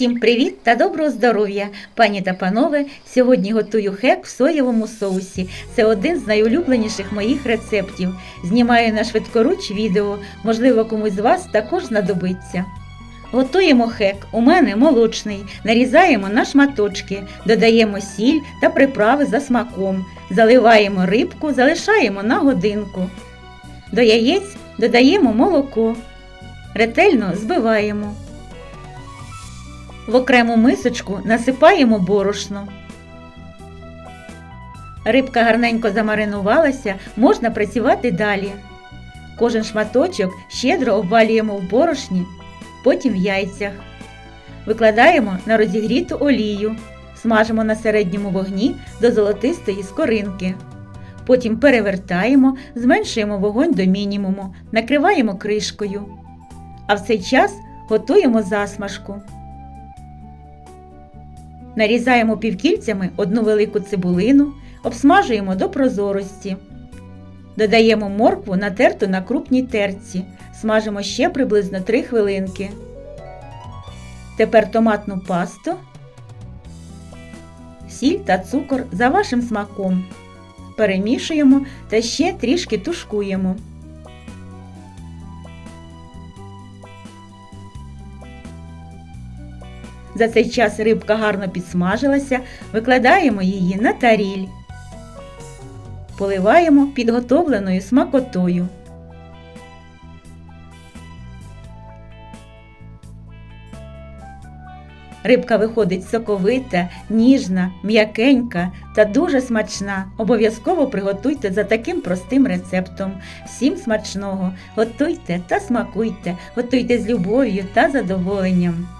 Всім привіт та доброго здоров'я, пані та панове. Сьогодні готую хек в соєвому соусі. Це один з найулюбленіших моїх рецептів. Знімаю на швидкоруч відео, можливо, комусь з вас також знадобиться. Готуємо хек. У мене молочний. Нарізаємо на шматочки, додаємо сіль та приправи за смаком. Заливаємо рибку, залишаємо на годинку. До яєць додаємо молоко. Ретельно збиваємо. В окрему мисочку насипаємо борошно. Рибка гарненько замаринувалася, можна працювати далі. Кожен шматочок щедро обвалюємо в борошні, потім в яйцях. Викладаємо на розігріту олію, смажимо на середньому вогні до золотистої скоринки. Потім перевертаємо, зменшуємо вогонь до мінімуму, накриваємо кришкою. А в цей час готуємо засмажку. Нарізаємо півкільцями одну велику цибулину, обсмажуємо до прозорості. Додаємо моркву натерту на крупній терці. Смажимо ще приблизно 3 хвилинки. Тепер томатну пасту, сіль та цукор за вашим смаком. Перемішуємо та ще трішки тушкуємо. За цей час рибка гарно підсмажилася, викладаємо її на таріль. Поливаємо підготовленою смакотою. Рибка виходить соковита, ніжна, м'якенька та дуже смачна. Обов'язково приготуйте за таким простим рецептом. Всім смачного! Готуйте та смакуйте, готуйте з любов'ю та задоволенням.